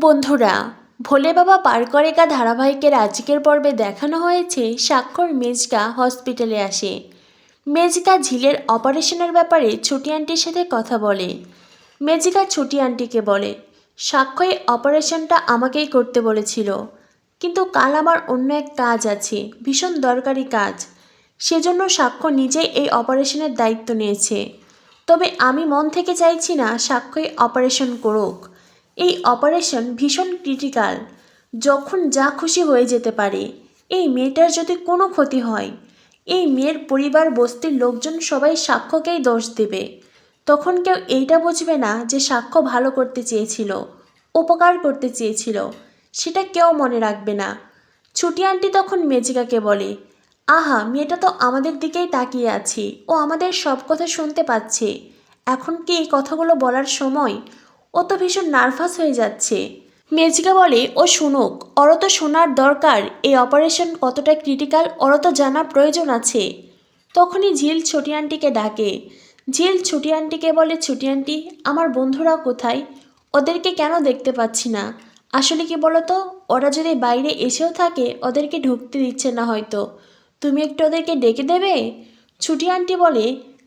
বন্ধুরা, ভোলে বাবা পারকরেকা ধারাবাহিকের আজকের পর্বে দেখানো হয়েছে স্বাক্ষর মেজকা হসপিটালে আসে। মেজকা ঝিলের অপারেশনের ব্যাপারে ছুটি আন্টির সাথে কথা বলে। মেজিকা ছুটি আন্টিকে বলে সাক্ষ্য অপারেশনটা আমাকেই করতে বলেছিল। কিন্তু কাল আমার অন্য এক কাজ আছে, ভীষণ দরকারি কাজ। সেজন্য সাক্ষ্য নিজেই এই অপারেশনের দায়িত্ব নিয়েছে। তবে আমি মন থেকে চাইছি না সাক্ষ্যই অপারেশন করুক। এই অপারেশন ভীষণ ক্রিটিক্যাল। যখন যা খুশি হয়ে যেতে পারে, এই মেয়েটার যদি কোনো ক্ষতি হয়, এই মেয়ের পরিবার বস্তির লোকজন সবাই সাক্ষ্যকেই দোষ দেবে। তখন কেউ এইটা বুঝবে না যে সাক্ষ্য ভালো করতে চেয়েছিল, উপকার করতে চেয়েছিল, সেটা কেউ মনে রাখবে না। ছুটি আন্টি তখন মেজিকাকে বলে, আহা, মেয়েটা তো আমাদের দিকেই তাকিয়ে আছে, ও আমাদের সব কথা শুনতে পাচ্ছে। এখন কি এই কথাগুলো বলার সময় ও তো ভীষণ নার্ভাস হয়ে যাচ্ছে। মেজিকা বলে, ও শুনুক, ওরও তো শোনার দরকার, এই অপারেশন কতটা ক্রিটিক্যাল, ওরও তো জানা প্রয়োজন আছে। তখনই ঝিল ছুটি আন্টিকে ডাকে। ঝিল, ছুটি আন্টিকে বলে, ছুটি আন্টি, আমার বন্ধুরা কোথায়? ওদেরকে কেন দেখতে পাচ্ছি না? আসলে কি বলো তো ওরা যদি বাইরে এসেও থাকে, ওদেরকে ঢুকতে দিচ্ছে না হয়তো। তুমি একটু ওদেরকে ডেকে দেবে? ছুটি আন্টি বলে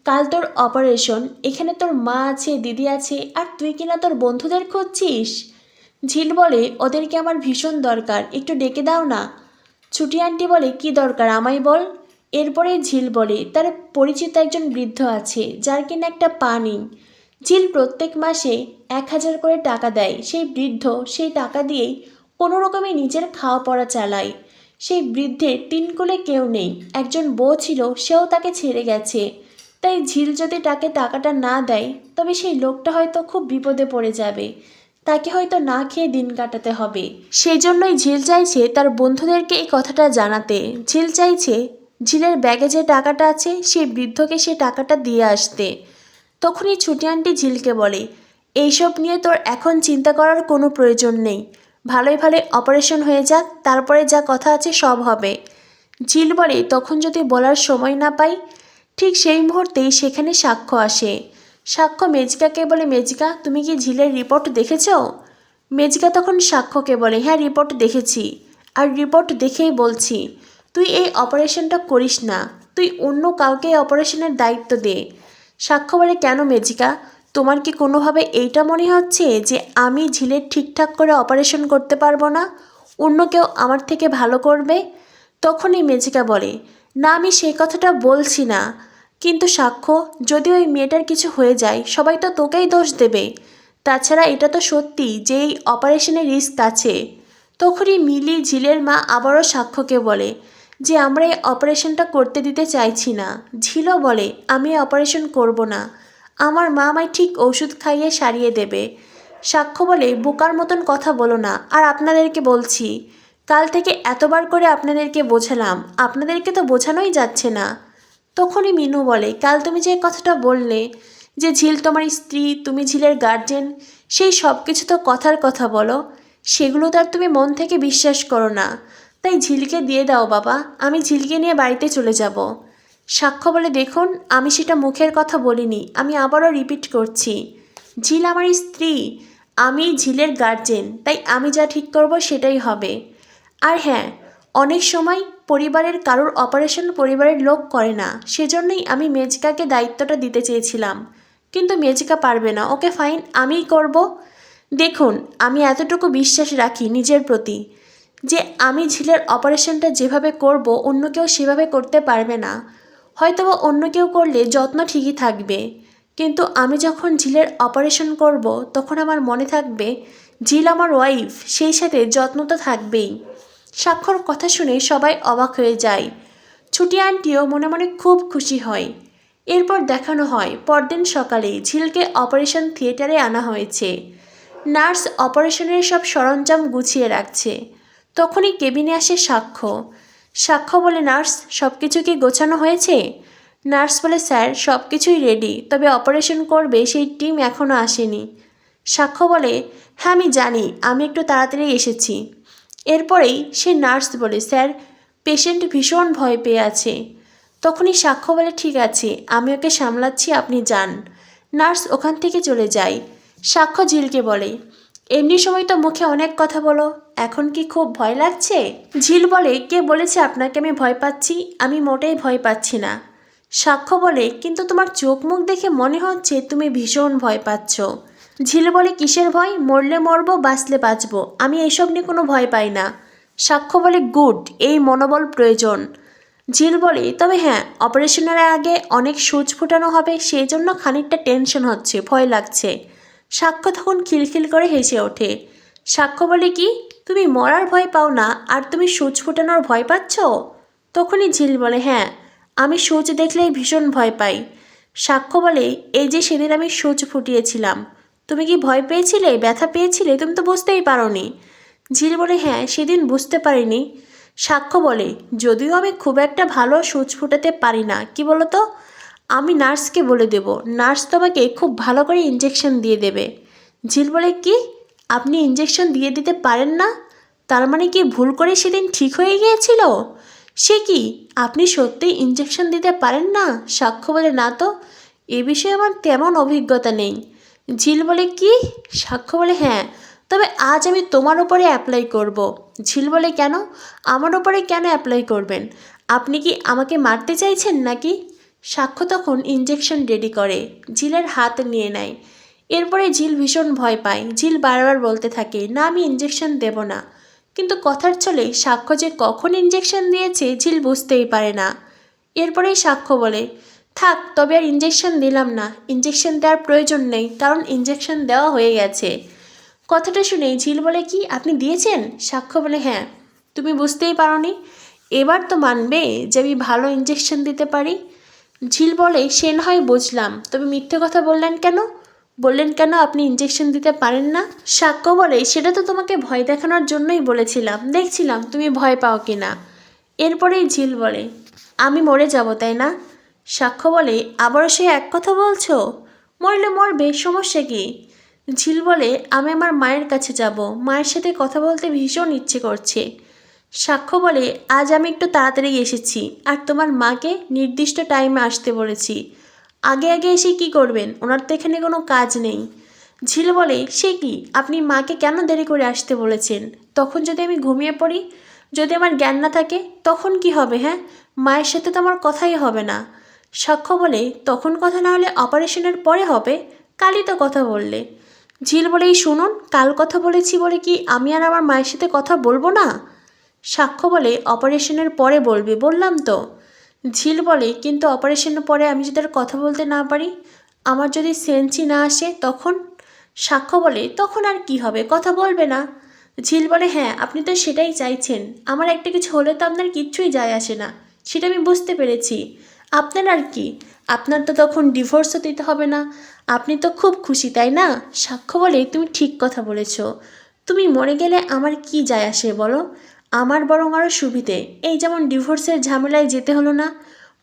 কাল তোর অপারেশন এখানে তোর মা আছে, দিদি আছে, আর তুই কিনা তোর বন্ধুদের খুঁজছিস? ঝিল বলে, ওদেরকে আমার ভীষণ দরকার, একটু ডেকে দাও না। ছুটি আন্টি বলে, কি দরকার, আমায় বল? এরপরে ঝিল বলে, তার পরিচিত একজন বৃদ্ধ আছে, যার কিনা একটা পা নেই। ঝিল প্রত্যেক মাসে এক হাজার করে টাকা দেয়। সেই বৃদ্ধ সেই টাকা দিয়েই কোনো রকমে নিজের খাওয়া পড়া চালায়। সেই বৃদ্ধের তিন কোলে কেউ নেই। একজন বউ ছিল, সেও তাকে ছেড়ে গেছে। তাই ঝিল যদি তাকে টাকাটা না দেয়, তবে সেই লোকটা হয়তো খুব বিপদে পড়ে যাবে। তাকে হয়তো না খেয়ে দিন কাটাতে হবে। সেই জন্যই ঝিল চাইছে তার বন্ধুদেরকে এই কথাটা জানাতে। ঝিল চাইছে ঝিলের ব্যাগে যে টাকাটা আছে, সেই বৃদ্ধকে সে টাকাটা দিয়ে আসতে। তখনই ছুটি আন্টি ঝিলকে বলে, এইসব নিয়ে তোর এখন চিন্তা করার কোনো প্রয়োজন নেই। ভালোই ভালোই অপারেশন হয়ে যাক, তারপরে যা কথা আছে সব হবে। ঝিল বলে, তখন যদি বলার সময় না পাই ঠিক সেই মুহূর্তেই সেখানে সাক্ষ্য আসে। সাক্ষ্য মেজিকাকে বলে মেজিকা তুমি কি ঝিলের রিপোর্ট দেখেছ? মেজিকা তখন সাক্ষ্যকে বলে হ্যাঁ রিপোর্ট দেখেছি। আর রিপোর্ট দেখেই বলছি, তুই এই অপারেশনটা করিস না। তুই অন্য কাউকে অপারেশনের দায়িত্ব দে। সাক্ষ্য বলে, কেন মেজিকা তোমার কি কোনোভাবে এইটা মনে হচ্ছে যে আমি ঝিলের ঠিকঠাক করে অপারেশন করতে পারব না? অন্য কেউ আমার থেকে ভালো করবে? তখনই মেজিকা বলে, না, আমি সেই কথাটা বলছি না। কিন্তু সাক্ষ্য, যদি ওই মেয়েটার কিছু হয়ে যায়, সবাই তো তোকেই দোষ দেবে। তাছাড়া এটা তো সত্যি যে এই অপারেশনের রিস্ক আছে। তখনই মিলি ঝিলের মা আবারও সাক্ষ্যকে বলে যে, আমরা এই অপারেশনটা করতে দিতে চাইছি না। ঝিলও বলে, আমি অপারেশন করব না। আমার মা আমায় ঠিক ওষুধ খাইয়ে সারিয়ে দেবে। সাক্ষ্য বলে, বোকার মতন কথা বলো না, আর আপনাদেরকে বলছি, কাল থেকে এতবার করে আপনাদেরকে বোঝালাম। আপনাদেরকে তো বোঝানোই যাচ্ছে না। তখনই মিনু বলে, কাল তুমি যে কথাটা বললে, যে ঝিল তোমার স্ত্রী, তুমি ঝিলের গার্জেন সেই সব কিছু তো কথার কথা বলো, সেগুলো তো আর তুমি মন থেকে বিশ্বাস করো না। তাই ঝিলকে দিয়ে দাও বাবা, আমি ঝিলকে নিয়ে বাড়িতে চলে যাব। সাক্ষ্য বলে, দেখুন, আমি সেটা মুখের কথা বলিনি, আমি আবারও রিপিট করছি। ঝিল আমার স্ত্রী, আমি ঝিলের গার্জেন তাই আমি যা ঠিক করব সেটাই হবে। আর হ্যাঁ অনেক সময় পরিবারের কারোর অপারেশন পরিবারের লোক করে না, সেজন্যই আমি মেজিকাকে দায়িত্বটা দিতে চেয়েছিলাম। কিন্তু মেজিকা পারবে না, ওকে ফাইন আমিই করব। দেখুন, আমি এতটুকু বিশ্বাস রাখি নিজের প্রতি, যে আমি ঝিলের অপারেশনটা যেভাবে করব, অন্য কেউ সেভাবে করতে পারবে না। হয়তোবা অন্য কেউ করলে যত্ন ঠিকই থাকবে, কিন্তু আমি যখন ঝিলের অপারেশন করব, তখন আমার মনে থাকবে, ঝিল আমার ওয়াইফ, সেই সাথে যত্ন তো থাকবেই। স্বাক্ষর কথা শুনে সবাই অবাক হয়ে যায়। ছুটি আন্টিও মনে মনে খুব খুশি হয়। এরপর দেখানো হয়, পরদিন সকালে ঝিলকে অপারেশন থিয়েটারে আনা হয়েছে। নার্স অপারেশনের সব সরঞ্জাম গুছিয়ে রাখছে। তখনই কেবিনে আসে সাক্ষ্য। সাক্ষ্য বলে, নার্স সব কিছু কি গোছানো হয়েছে? নার্স বলে, স্যার সব কিছুই রেডি, তবে অপারেশন করবে সেই টিম এখনও আসেনি। সাক্ষ্য বলে হ্যাঁ আমি জানি, আমি একটু তাড়াতাড়ি এসেছি। এরপরেই সে নার্স বলে, স্যার, পেশেন্ট ভীষণ ভয় পেয়ে আছে। তখনই সাক্ষ্য বলে, ঠিক আছে, আমি ওকে সামলাচ্ছি, আপনি যান। নার্স ওখান থেকে চলে যায়। সাক্ষ্য ঝিলকে বলে, এমনি সময় তো মুখে অনেক কথা বলো, এখন কি খুব ভয় লাগছে? ঝিল বলে, কে বলেছে আপনাকে আমি ভয় পাচ্ছি? আমি মোটেই ভয় পাচ্ছি না। সাক্ষ্য বলে, কিন্তু তোমার চোখ মুখ দেখে মনে হচ্ছে তুমি ভীষণ ভয় পাচ্ছ। ঝিল বলে, কিসের ভয়? মরলে মরবো, বাঁচলে বাঁচবো। আমি এসব নিয়ে কোনো ভয় পাই না। সাক্ষ্য বলে, গুড, এই মনোবল প্রয়োজন। ঝিল বলে, তবে হ্যাঁ অপারেশনের আগে অনেক সুচ ফুটানো হবে সেই জন্য খানিকটা টেনশন হচ্ছে, ভয় লাগছে। সাক্ষ্য তখন খিলখিল করে হেসে ওঠে। সাক্ষ্য বলে, কি? তুমি মরার ভয় পাও না, আর তুমি সুচ ফুটানোর ভয় পাচ্ছ? তখনই ঝিল বলে হ্যাঁ আমি সূচ দেখলেই ভীষণ ভয় পাই। সাক্ষ্য বলে, এই যে সেদিন আমি সূচ ফুটিয়েছিলাম তুমি কি ভয় পেয়েছিলে? ব্যথা পেয়েছিলে? তুমি তো বুঝতেই পারোনি। ঝিল বলে হ্যাঁ সেদিন বুঝতে পারিনি। সাক্ষ্য বলে, যদিও আমি খুব একটা ভালো সুচ ফুটাতে পারি না। কি বলো তো আমি নার্সকে বলে দেব। নার্স তোমাকে খুব ভালো করে ইঞ্জেকশন দিয়ে দেবে। ঝিল বলে, কি? আপনি ইঞ্জেকশন দিয়ে দিতে পারেন না? তার মানে কি ভুল করে সেদিন ঠিক হয়ে গিয়েছিল? সে কি? আপনি সত্যিই ইঞ্জেকশন দিতে পারেন না? সাক্ষ্য বলে, না তো। এ বিষয়ে আমার তেমন অভিজ্ঞতা নেই। ঝিল বলে কি? সাক্ষ্য বলে হ্যাঁ। তবে আজ আমি তোমার উপরে অ্যাপ্লাই করব। ঝিল বলে কেন? আমার উপরে কেন অ্যাপ্লাই করবেন? আপনি কি আমাকে মারতে চাইছেন নাকি? সাক্ষ্য তখন ইঞ্জেকশন রেডি করে। ঝিলের হাত নিয়ে নেয়। এরপরে ঝিল ভীষণ ভয় পায়। ঝিল বারবার বলতে থাকে, না, আমি ইঞ্জেকশন দেব না। কিন্তু কথার চলে সাক্ষ্য যে কখন ইঞ্জেকশন দিয়েছে, ঝিল বুঝতেই পারে না। এরপরেই সাক্ষ্য বলে থাক, তবে আর ইঞ্জেকশন দিলাম না। ইঞ্জেকশন দেওয়ার প্রয়োজন নেই, কারণ ইঞ্জেকশন দেওয়া হয়ে গেছে। কথাটা শুনে ঝিল বলে, কি, আপনি দিয়েছেন? সাক্ষ্য বলে হ্যাঁ। তুমি বুঝতেই পারোনি। এবার তো মানবে যে আমি ভালো ইঞ্জেকশন দিতে পারি। ঝিল বলে, সে না হয় বুঝলাম। তবে মিথ্যে কথা বললেন কেন? বললেন কেন আপনি ইঞ্জেকশন দিতে পারেন না? সাক্ষ্য বলে, সেটা তো তোমাকে ভয় দেখানোর জন্যই বলেছিলাম। দেখছিলাম তুমি ভয় পাও কি না এরপরেই ঝিল বলে, আমি মরে যাব, তাই না? সাক্ষ্য বলে, আবারও সে এক কথা বলছো? মরলে মরবে, সমস্যা কি? ঝিল বলে, আমি আমার মায়ের কাছে যাব। মায়ের সাথে কথা বলতে ভীষণ ইচ্ছে করছে। সাক্ষ্য বলে, আজ আমি একটু তাড়াতাড়ি এসেছি, আর তোমার মাকে নির্দিষ্ট টাইমে আসতে বলেছি। আগে আগে এসে কি করবেন? ওনার তো এখানে কোনো কাজ নেই। ঝিল বলে, সে কি? আপনি মাকে কেন দেরি করে আসতে বলেছেন? তখন যদি আমি ঘুমিয়ে পড়ি? যদি আমার জ্ঞান না থাকে, তখন কি হবে হ্যাঁ? মায়ের সাথে তো আমার কথাই হবে না। সাক্ষ্য বলে তখন কথা না হলে অপারেশনের পরে হবে, কালই তো কথা বললে। ঝিল বলেই শুনুন, কাল কথা বলেছি বলে কি আমি আর আমার মায়ের সাথে কথা বলব না? সাক্ষ্য বলে অপারেশনের পরে বলবে, বললাম তো। ঝিল বলে, কিন্তু অপারেশনের পরে আমি যদি আর কথা বলতে না পারি? আমার যদি সেন্সই না আসে তখন? সাক্ষ্য বলে, তখন আর কি হবে, কথা বলবে না। ঝিল বলে হ্যাঁ আপনি তো সেটাই চাইছেন। আমার একটা কিছু হলে তো আপনার কিচ্ছুই যায় আসে না, সেটা আমি বুঝতে পেরেছি। আপনার আর কি? আপনার তো তখন ডিভোর্সও দিতে হবে না। আপনি তো খুব খুশি, তাই না? সাক্ষ্য বলে তুমি ঠিক কথা বলেছ। তুমি মরে গেলে আমার কি যায় আসে বলো? আমার বরং আরও সুবিধে। এই যেমন ডিভোর্সের ঝামেলায় যেতে হলো না।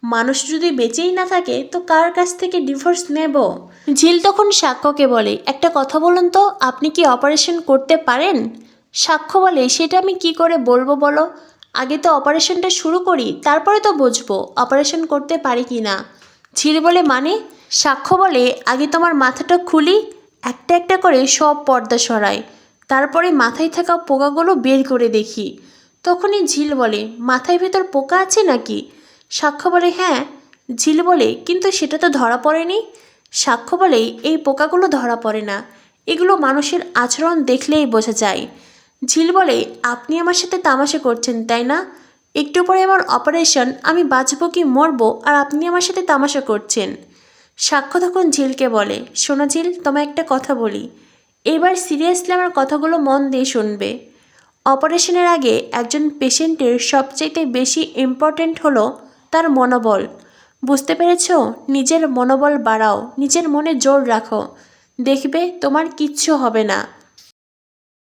মানুষ যদি বেঁচেই না থাকে, তো কার কাছ থেকে ডিভোর্স নেব? ঝিল তখন সাক্ষ্যকে বলে, একটা কথা বলুন তো, আপনি কি অপারেশন করতে পারেন? সাক্ষ্য বলে, সেটা আমি কি করে বলব বলো? আগে তো অপারেশনটা শুরু করি, তারপরে তো বুঝব অপারেশন করতে পারি কি না। ঝিল বলে মানে? সাক্ষ্য বলে, আগে তোমার মাথাটা খুলি, একটা একটা করে সব পর্দা সরাই, তারপরে মাথায় থাকা পোকাগুলো বের করে দেখি। তখনই ঝিল বলে, মাথায় ভেতর পোকা আছে নাকি? সাক্ষ্য বলে হ্যাঁ। ঝিল বলে, কিন্তু সেটা তো ধরা পড়েনি। সাক্ষ্য বলে, এই পোকাগুলো ধরা পড়ে না। এগুলো মানুষের আচরণ দেখলেই বোঝা যায়। ঝিল বলে, আপনি আমার সাথে তামাশা করছেন, তাই না? একটু পরে আমার অপারেশন, আমি বাঁচবো কি মরবো, আর আপনি আমার সাথে তামাশা করছেন। সাক্ষ্য তখন ঝিলকে বলে, শোনো ঝিল, তোমায় একটা কথা বলি। এবার সিরিয়াসলি আমার কথাগুলো মন দিয়ে শুনবে। অপারেশনের আগে একজন পেশেন্টের সবচাইতে বেশি ইম্পর্ট্যান্ট হলো তার মনোবল। বুঝতে পেরেছ? নিজের মনোবল বাড়াও, নিজের মনে জোর রাখো। দেখবে তোমার কিচ্ছু হবে না।